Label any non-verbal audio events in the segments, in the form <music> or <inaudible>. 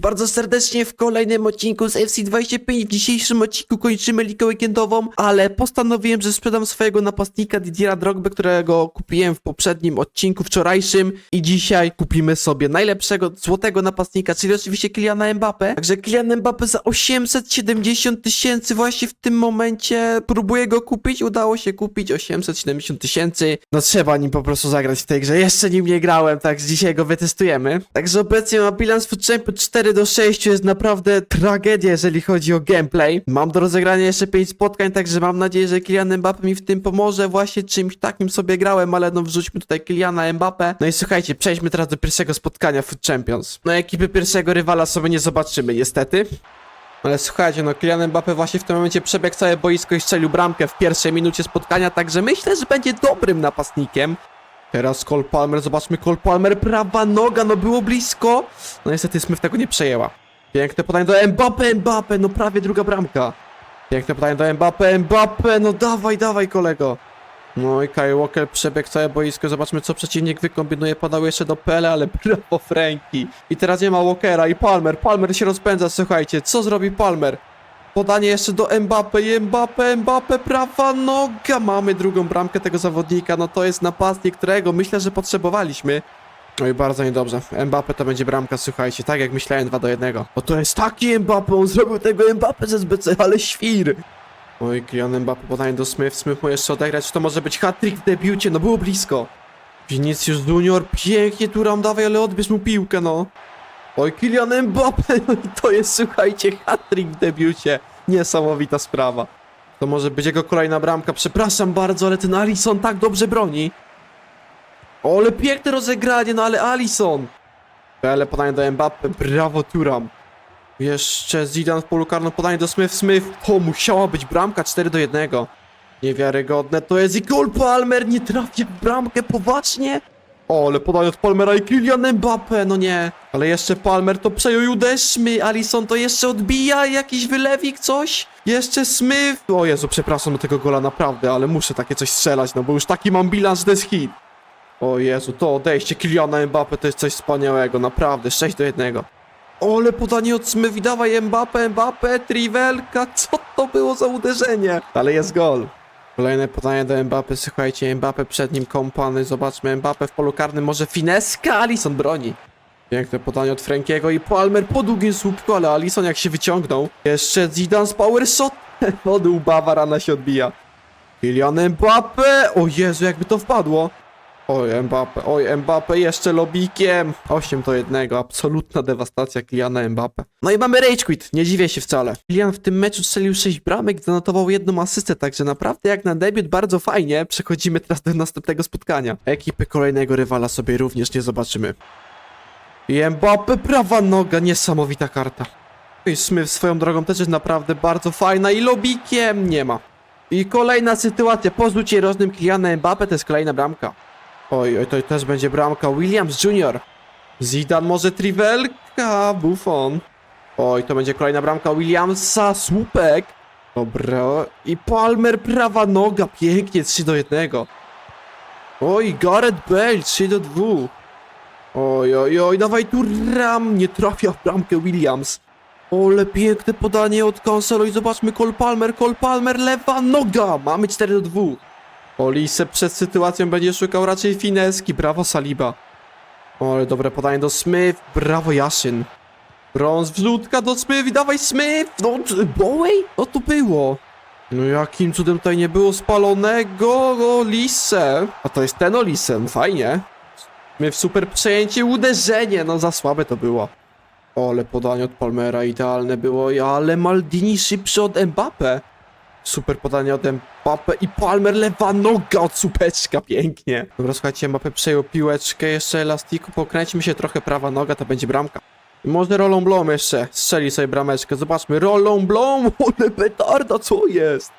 bardzo serdecznie w kolejnym odcinku z FC25. W dzisiejszym odcinku kończymy ligę weekendową, ale postanowiłem, że sprzedam swojego napastnika Didiera Drogby, którego kupiłem w poprzednim odcinku wczorajszym i dzisiaj kupimy sobie najlepszego złotego napastnika, czyli oczywiście Kyliana Mbappé. Także Kylian Mbappé za 870 tysięcy właśnie w tym momencie próbuję go kupić, udało się kupić 870 tysięcy. No trzeba nim po prostu zagrać w tej grze, jeszcze nim nie grałem, tak dzisiaj go wytestujemy. Także obecnie ma bilans Food Champion 4 do 6, jest naprawdę tragedia, jeżeli chodzi o gameplay. Mam do rozegrania jeszcze 5 spotkań, także mam nadzieję, że Kylian Mbappé mi w tym pomoże. Właśnie czymś takim sobie grałem, ale no wrzućmy tutaj Kyliana Mbappé. No i słuchajcie, przejdźmy teraz do pierwszego spotkania Food Champions. No ekipy pierwszego rywala sobie nie zobaczymy, niestety. Ale słuchajcie, no Kylian Mbappé właśnie w tym momencie przebiegł całe boisko i strzelił bramkę w pierwszej minucie spotkania, także myślę, że będzie dobrym napastnikiem. Teraz Cole Palmer, zobaczmy Cole Palmer, prawa noga, no było blisko. No niestety Smith tego nie przejęła. Piękne podanie do Mbappé, Mbappé, no prawie druga bramka. Piękne podanie do Mbappé, Mbappé, no dawaj, dawaj kolego. No i Kyle Walker przebiegł całe boisko, zobaczmy co przeciwnik wykombinuje, podał jeszcze do Pele, ale <laughs> brawo Franki. I teraz nie ma Walkera i Palmer, Palmer się rozpędza, słuchajcie, co zrobi Palmer? Podanie jeszcze do Mbappe, Mbappe, Mbappe, prawa noga. Mamy drugą bramkę tego zawodnika, no to jest napastnik, którego myślę, że potrzebowaliśmy. No i bardzo niedobrze. Mbappe to będzie bramka, słuchajcie, tak jak myślałem 2 do 1. O to jest taki Mbappe, on zrobił tego Mbappe z SBC, ale świr. Oj, Kylian Mbappe podanie do Smith, Smith mu jeszcze odegrać, to może być hat-trick w debiucie, no było blisko. Vinicius Junior, pięknie Turam, dawaj, ale odbierz mu piłkę, no. Oj, Kylian Mbappe, no i to jest, słuchajcie, hat-trick w debiucie. Niesamowita sprawa. To może być jego kolejna bramka, przepraszam bardzo, ale ten Alisson tak dobrze broni. O, ale piękne rozegranie, no ale Alisson. Ale podanie do Mbappe, brawo Turam. Jeszcze Zidane w polu karnym, podanie do Smith, Smith. To musiała być bramka 4 do 1. Niewiarygodne to jest i Cole Palmer nie trafia w bramkę, poważnie? O, ale podanie od Palmera i Kylian Mbappe, no nie. Ale jeszcze Palmer to przejął uderzmy. Alisson to jeszcze odbija, jakiś wylewik, coś. Jeszcze Smith. O Jezu, przepraszam do tego gola naprawdę, ale muszę takie coś strzelać, no bo już taki mam bilans, że to hit. O Jezu, to odejście Kyliana Mbappe to jest coś wspaniałego, naprawdę, 6 do 1. O, ale podanie od Smith dawaj Mbappe, Mbappe, Trivelka, co to było za uderzenie? Ale jest gol. Kolejne podanie do Mbappe, słuchajcie, Mbappe przed nim kompany, zobaczmy, Mbappe w polu karnym, może fineska, Alisson broni. Piękne podanie od Frankiego i Palmer po długim słupku, ale Alisson jak się wyciągnął. Jeszcze Zidane z power shot, <laughs> od łba się odbija. Kylian Mbappe, o Jezu, jakby to wpadło. Oj, Mbappe, oj, Mbappe jeszcze lobikiem. 8 do 1, absolutna dewastacja Kyliana Mbappe. No i mamy rage quit, nie dziwię się wcale. Kylian w tym meczu strzelił 6 bramek, zanotował jedną asystę, także naprawdę jak na debiut bardzo fajnie. Przechodzimy teraz do następnego spotkania. Ekipy kolejnego rywala sobie również nie zobaczymy. I Mbappe, prawa noga, niesamowita karta. I Smith swoją drogą też jest naprawdę bardzo fajna i lobikiem nie ma. I kolejna sytuacja, po rzucie rożnym Kyliana Mbappe to jest kolejna bramka. Oj, oj, to też będzie bramka. Williams Jr. Zidane może Trivelka, Buffon. Oj, to będzie kolejna bramka Williamsa, słupek. Dobra, i Palmer prawa noga, pięknie, 3 do 1. Oj, Gareth Bale, 3 do 2. Oj, oj, oj, dawaj tu ram, nie trafia w bramkę Williams. Ole, piękne podanie od Cancelo i zobaczmy Cole Palmer, Cole Palmer, lewa noga, mamy 4 do 2. Olise przed sytuacją będzie szukał raczej fineski. Brawo Saliba. O, ale dobre podanie do Smith. Brawo Jaszyn. Brąz wrzutka do Smith dawaj Smith! No, Bowej? No to było. No jakim cudem tutaj nie było spalonego Olise? A to jest ten Olise, no fajnie. Smith super przejęcie, uderzenie, no za słabe to było. O, ale podanie od Palmera idealne było, ale Maldini szybszy od Mbappe. Super podanie od Mbappe i Palmer lewa noga od supeczka, pięknie. Dobra, słuchajcie, Mbappe przejął piłeczkę, jeszcze elastiku, pokręćmy się trochę, prawa noga, to będzie bramka. I może rolą blom jeszcze, strzeli sobie brameczkę, zobaczmy, rolą blom, <laughs> ole petarda, co jest?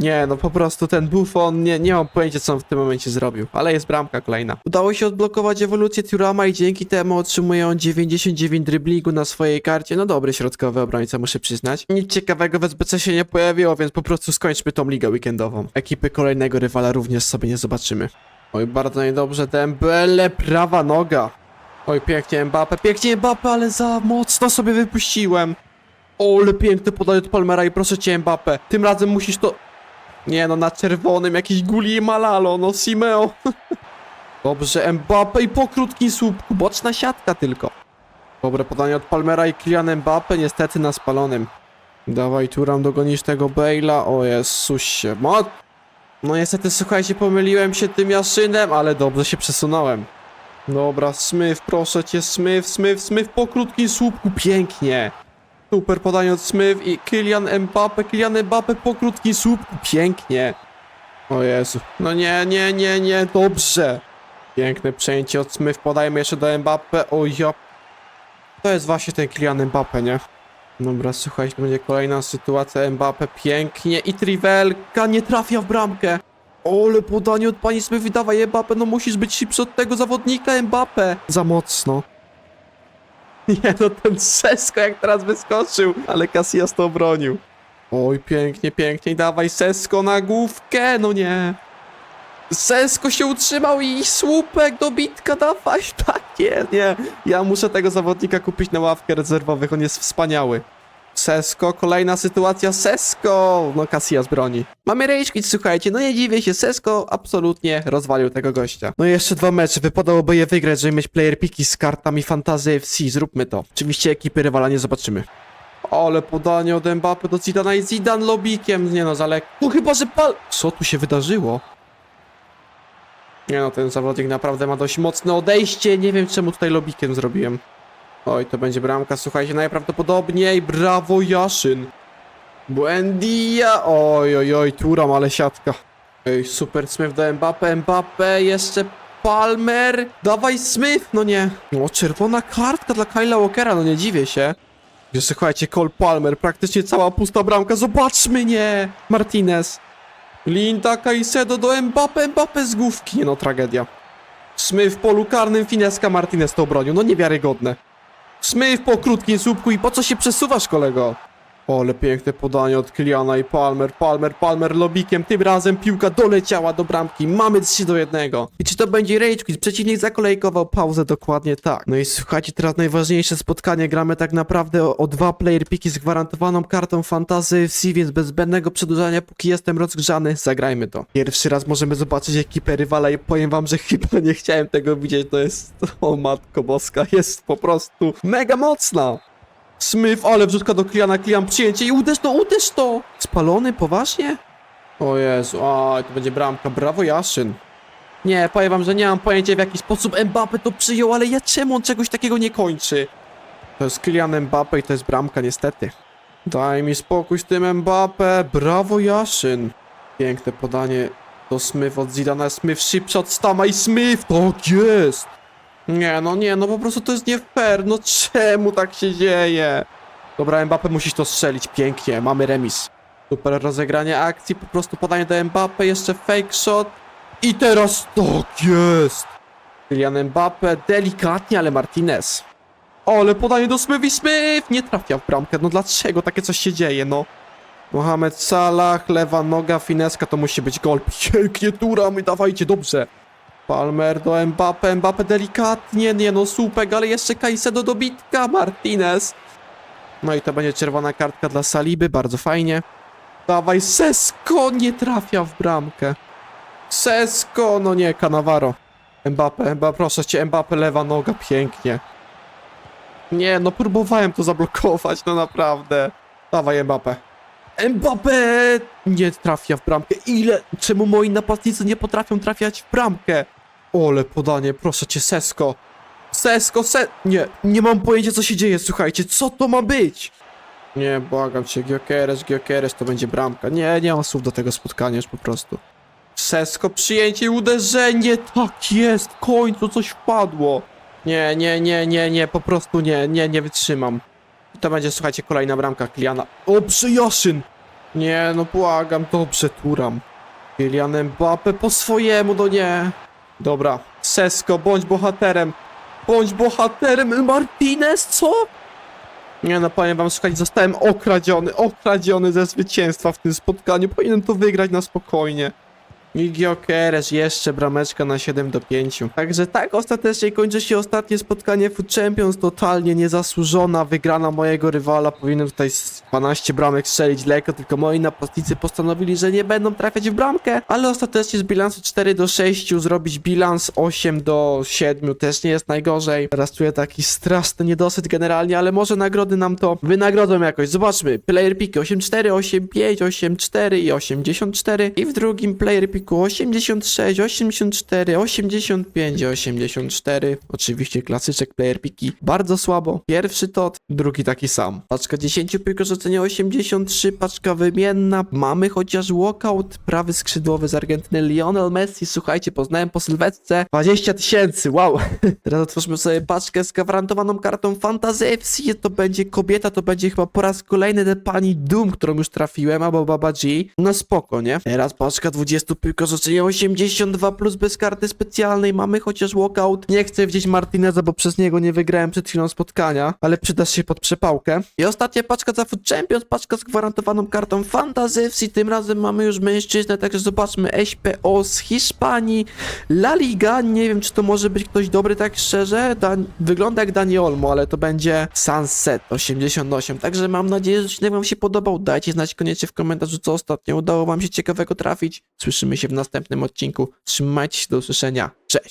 Nie, no po prostu ten Buffon, nie, nie mam pojęcia co on w tym momencie zrobił, ale jest bramka kolejna. Udało się odblokować ewolucję Turama i dzięki temu otrzymuje on 99 driblingu na swojej karcie. No dobry środkowy obrońca, muszę przyznać. Nic ciekawego w SBC się nie pojawiło, więc po prostu skończmy tą ligę weekendową. Ekipy kolejnego rywala również sobie nie zobaczymy. Oj, bardzo niedobrze, Dembele, prawa noga. Oj, pięknie Mbappe, pięknie Mbappe, ale za mocno sobie wypuściłem. O, ale piękne podanie od Palmera i proszę cię Mbappe, tym razem musisz to... Nie no, na czerwonym jakiś Guli i Malalo, no Simeo. <laughs> Dobrze, Mbappe i po krótkim słupku, boczna siatka tylko. Dobre podanie od Palmera i Kylian Mbappe, niestety na spalonym. Dawaj, Turam, dogonisz tego Bale'a, o Jezusie, mat... No niestety, słuchajcie, pomyliłem się tym Jaszynem, ale dobrze się przesunąłem. Dobra, Smith, proszę cię, Smith, Smith, Smith po krótkim słupku, pięknie. Super podanie od Smith i Kylian Mbappe, Kylian Mbappe po krótkim słupku, pięknie. O Jezu, no nie, nie, nie, nie, dobrze. Piękne przejęcie od Smith, podajmy jeszcze do Mbappe, o ja... To jest właśnie ten Kylian Mbappe, nie? Dobra, słuchajcie, będzie kolejna sytuacja, Mbappe pięknie i Trivelka nie trafia w bramkę. Ole podanie od pani Smith, dawaj Mbappe, no musisz być szybszy od tego zawodnika Mbappe. Za mocno. <laughs> Nie no, ten Sesko jak teraz wyskoczył, ale Casillas to obronił. Oj, pięknie, pięknie, dawaj Sesko na główkę, no nie. Sesko się utrzymał i słupek do bitka, dawaj, <laughs> tak nie, nie. Ja muszę tego zawodnika kupić na ławkę rezerwowych, on jest wspaniały. Sesko, kolejna sytuacja, Sesko! No Casillas broni. Mamy rage słuchajcie, no nie dziwię się, Sesko absolutnie rozwalił tego gościa. No i jeszcze dwa mecze, wypadałoby je wygrać, żeby mieć player piki z kartami Fantasy FC, zróbmy to. Oczywiście ekipy rywala nie zobaczymy. Ale podanie od Mbappe do Zidana i Zidan lobikiem, nie no, za lekko. No chyba, że pal... Co tu się wydarzyło? Nie no, ten zawodnik naprawdę ma dość mocne odejście, nie wiem czemu tutaj lobikiem zrobiłem. Oj, to będzie bramka, słuchajcie, najprawdopodobniej, brawo Jaszyn. Buendia, oj, oj, oj, Turam, ale siatka. Ej, super Smith do Mbappe, Mbappe, jeszcze Palmer, dawaj Smith, no nie. No, czerwona kartka dla Kyla Walkera, no nie dziwię się. Wiesz, słuchajcie, Cole Palmer, praktycznie cała pusta bramka, zobaczmy, nie. Martinez. Linda Caicedo do Mbappe, Mbappe z główki, no tragedia. Smith w polu karnym, Fineska Martinez to obronił, no niewiarygodne. Smith po krótkim słupku i po co się przesuwasz, kolego? Ale piękne podanie od Kyliana i Palmer, Palmer, Palmer lobikiem. Tym razem piłka doleciała do bramki. Mamy 3 do 1. I czy to będzie rage quit? Przeciwnik zakolejkował pauzę dokładnie tak. No i słuchajcie, teraz najważniejsze spotkanie. Gramy tak naprawdę o, o dwa player piki z gwarantowaną kartą Fantasy FC, więc bez zbędnego przedłużania, póki jestem rozgrzany, zagrajmy to. Pierwszy raz możemy zobaczyć ekipę rywala i powiem wam, że <laughs> chyba nie chciałem tego widzieć. To jest, o matko boska, jest po prostu mega mocna. Smith, ale wrzutka do Kliana, Klian przyjęcie i uderz to, uderz to! Spalony, poważnie? O Jezu, oj, to będzie bramka, brawo Jaszyn. Nie, powiem wam, że nie mam pojęcia w jaki sposób Mbappe to przyjął, ale ja czemu on czegoś takiego nie kończy? To jest Kylian Mbappe i to jest bramka niestety. Daj mi spokój z tym Mbappe, brawo Jaszyn. Piękne podanie do Smith od Zidana, Smith szybszy od Stama i Smith, tak jest! Nie, no nie, no po prostu to jest nie fair, no czemu tak się dzieje? Dobra, Mbappe musisz to strzelić, pięknie, mamy remis. Super rozegranie akcji, po prostu podanie do Mbappe, jeszcze fake shot. I teraz tak jest! Kylian Mbappe, delikatnie, ale Martinez. Ale podanie do Smith i Smith nie trafia w bramkę, no dlaczego takie coś się dzieje, no? Mohamed Salah, lewa noga, fineska, to musi być gol. Pięknie, Turam, dawajcie, dobrze. Palmer do Mbappe, Mbappe delikatnie, nie no słupek, ale jeszcze Caicedo do bitka, Martinez. No i to będzie czerwona kartka dla Saliby, bardzo fajnie. Dawaj, Sesko nie trafia w bramkę. Sesko, no nie, Cannavaro. Mbappe, Mbappe, proszę cię, Mbappe, lewa noga, pięknie. Nie, no próbowałem to zablokować, no naprawdę. Dawaj, Mbappe. Mbappe nie trafia w bramkę. Ile? Czemu moi napastnicy nie potrafią trafiać w bramkę? Ole podanie, proszę cię, Sesko. Sesko, se... Nie, nie mam pojęcia co się dzieje, słuchajcie, co to ma być? Nie, błagam cię, Giokeres, Giokeres, to będzie bramka. Nie, nie mam słów do tego spotkania już po prostu. Sesko, przyjęcie i uderzenie, tak jest, w końcu coś wpadło. Nie, nie, nie, nie, nie, po prostu nie, nie, nie wytrzymam. To będzie, słuchajcie, kolejna bramka Kliana. O, przyjaszyn! Nie, no błagam, dobrze, Turam. Kylian Mbappe po swojemu, no nie. Dobra, Sesko, bądź bohaterem. Bądź bohaterem, Martinez, co? Nie no, powiem wam, słuchajcie, zostałem okradziony, okradziony ze zwycięstwa w tym spotkaniu. Powinienem to wygrać na spokojnie. I jeszcze brameczka na 7 do 5. Także tak ostatecznie kończy się ostatnie spotkanie Food Champions, totalnie niezasłużona wygrana mojego rywala. Powinien tutaj z 12 bramek strzelić lekko, tylko moi napastnicy postanowili, że nie będą trafiać w bramkę, ale ostatecznie z bilansu 4 do 6 zrobić bilans 8 do 7 też nie jest najgorzej. Teraz czuję taki straszny niedosyt generalnie, ale może nagrody nam to wynagrodzą jakoś. Zobaczmy, player piki 84, 85, 84 i 84 i w drugim player piku 86, 84, 85 i 84. Oczywiście klasyczek player piki bardzo słabo. Pierwszy tot, drugi taki sam. Paczka 10 piłko rzucenia 83, paczka wymienna. Mamy chociaż walkout, prawy skrzydłowy z Argentyny Lionel Messi. Słuchajcie, poznałem po sylwetce 20 tysięcy, wow. <laughs> Teraz otwórzmy sobie paczkę z gwarantowaną kartą Fantasy FC. To będzie kobieta, to będzie chyba po raz kolejny pani Doom, którą już trafiłem, albo Baba G. No spoko, nie? Teraz paczka 20 piłko rzucenia 82 plus bez karty specjalnej. Mamy chociaż walkout. Nie chcę widzieć Martineza, bo przez niego nie wygrałem przed chwilą spotkania, ale przydasz się pod przepałkę. I ostatnia paczka za Food Champions, paczka z gwarantowaną kartą Fantasy FC. Tym razem mamy już mężczyznę, także zobaczmy SPO z Hiszpanii. La Liga, nie wiem czy to może być ktoś dobry, tak szczerze. Dan wygląda jak Dani Olmo, ale to będzie Sunset 88. Także mam nadzieję, że odcinek wam się podobał. Dajcie znać koniecznie w komentarzu, co ostatnio udało wam się ciekawego trafić. Słyszymy się w następnym odcinku. Trzymajcie się, do usłyszenia. Cześć!